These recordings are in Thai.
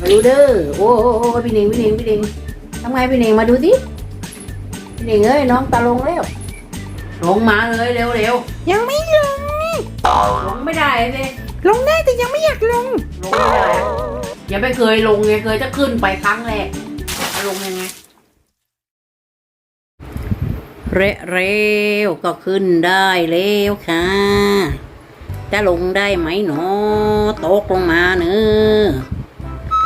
มาดูเด้อโอ้โอ้โอ้พี่เน่งพี่เน่งพี่เน่งทำไงพี่เน่งมาดูสิพี่เน่งเอ้ยน้องตาลงแล้วลงมาเลยเร็วเร็วยังไม่ลงลงไม่ได้เลยลงได้แต่ยังไม่อยากลงลงไม่ได้อะอย่าไปเคยลงไงเคยจะขึ้นไปครั้งแรกจะลงยังไงเร็วเร็วก็ขึ้นได้แล้วค่ะ จะลงได้ไหมหนอตกลงมาเนอะ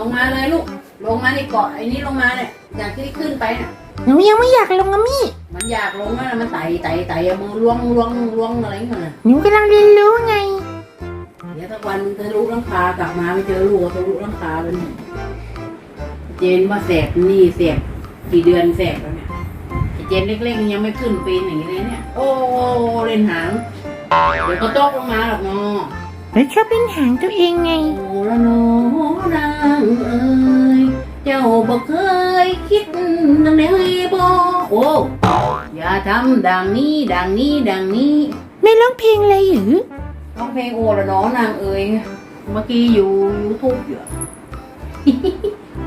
ลงมาเลยลูก ลงมาในเกาะไอ้นี่ลงมาเนี่ยอยากที่ขึ้นไปน่ะ หนูยังไม่อยากลงอะมี่ มันอยากลงนะมันไต่ไต่ไต่เอามือล้วงล้วงล้วงอะไรมันน่ะหนูกำลังเรียนรู้ไง เดี๋ยวสักวันมึงทะลุหลังคากลับมาไม่เจอลูกทะลุหลังคาเป็นเจนว่าแสบนี่แสบกี่เดือนแสบแล้วเนี่ยไอ้เจนเล็กๆยังไม่ขึ้นปีนอย่างนี้เลยเนี่ย โอ้เล่นหางเดี๋ยวก็ตกลงมาหรอกเนาะ แล้วชอบเล่นหางตัวเองไง โอ้ละโนนาง เอ้ยเจ้าบ่เคยคิดดังไหนบ่โอ้อย่าทำดังนี้ดังนี้ดังนี้ไม่ร้องเพลงอะไรหรือร้องเพลงโอละเน้อนางเอ๋ยเมื่อกี้อยู่ยูทูบอยู่อะ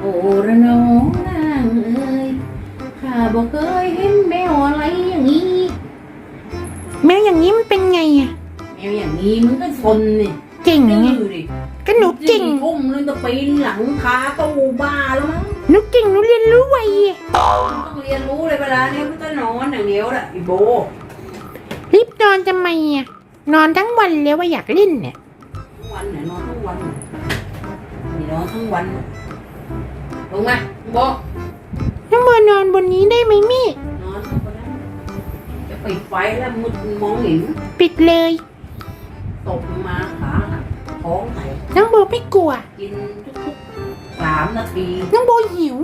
โอละเน้อนางเอ๋ยข้าบอกเคยเห็นแมวอะไรอย่างนี้ แมวอย่างนี้มันเป็นไงอะแมวอย่างนี้มันก็ซนนี่ เก่งดื้ไงอดิก็หนูเก่งสี่ทุ่มนึงจะปีนหลังคาตู้บ้าแล้วมั้งหนูเก่งหนูเรียนรู้ไวอะต้องเรียนรู้เลยเวลาเนี้ยมันก็นอนอย่างเดียวแหละอีโบรีบนอนทำไมอะนอนทั้งวันแล้วว่าอยากเล่นเนี่ยทั้งวันเนี่ยนอนทั้งวันนี่นอนทั้งวันลงมาโบน้องบัวนอนบนนี้ได้ไหมมี่นอนทั้งวันจะปิดไฟแล้วมึดมองเห็นปิดเลย ตกมาขาหั กท้องแตกน้องบัวไม่กลัว กินทุกๆสามนาทีน้องบัวหิว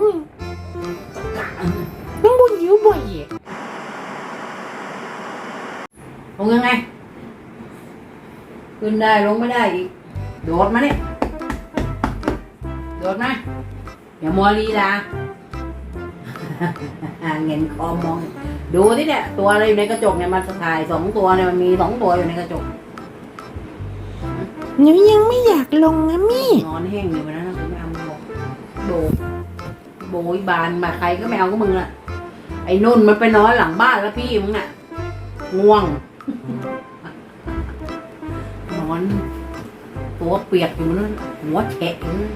กะน้องบัวหิวบ่อยอะลงยังไง ขึ้นได้ลงไม่ได้อีก โดดมาเนี่ยโดดมาอย่ามัวลีลา เงินคอมอง ดูที่เนี่ยตัวอะไรอยู่ในกระจกเนี่ยมันถ่ายสองตัวเนี่ยมันมีสองตัวอยู่ในกระจก หนูยังไม่อยากลงนะมี่นอนแห้งอยู่วันนั้นนะไม่เอามาบอกโดดโบยบานมาใครก็ไม่เอาก็มึงละไอ้นุ่นมันไปนอนหลังบ้านแล้วพี่มึงน่ะง่วงนอนตัวเปียกอยู่นั่นหัวแฉะอยู่นั่น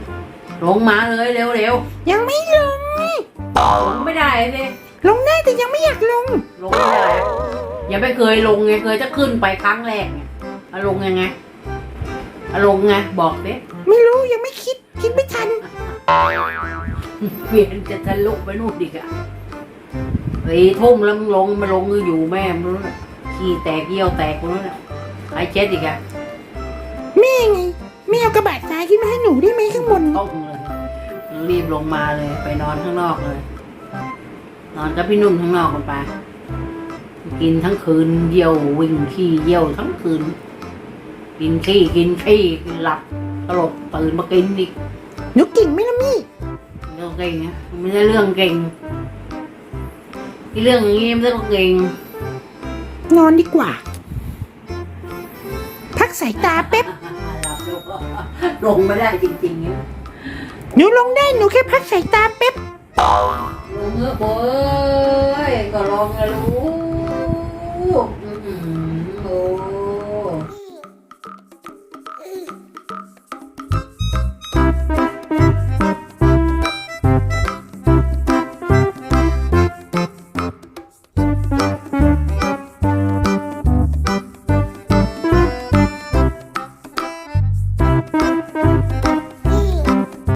ลงมาเลยเร็วเร็วยังไม่ลงๆลงไม่ได้เลยลงได้แต่ยังไม่อยากลง ลงไม่ได้อะอย่าไปเคยลงไงเคยจะขึ้นไปครั้งแรกไงอะลงยังไงอะ ลงไงบอกดิไม่รู้ยังไม่คิดคิดไม่ทันเปลี่ยนจะทะลุไปนู่นอีกอะไอ้ทุ่มแล้วมึงลงมาลงอยู่แม่มึงรู้น่ะขี้แตกเยี่ยวแตกมึงรู้น่ะไอ้เจ็ดอีกอะแม่ไงแม่เอากระบะทรายขึ้นมาให้หนูได้ไหมข้างบนต้มเลยรีบลงมาเลยไปนอนข้างนอกเลย นอนกับพี่นุ่นข้างนอกกันไปกินทั้งคืนเยี่ยววิ่งขี้เยี่ยวทั้งคืน กินขี้กินขี้กินหลับตลบตื่นมากินอีกหนูเก่งไหมล่ะมี่เรื่องเก่งนะไม่ใช่เรื่องเก่งที่เรื่องอย่างนี้ไม่ใช่เก่งนอนดีกว่า พักสายตาแป๊บหลับลงไม่ได้จริงๆเนี่ยหนูลงได้หนูแค่พักสายตาแป๊บลงเถอะโว้ยก็ลองกันรู้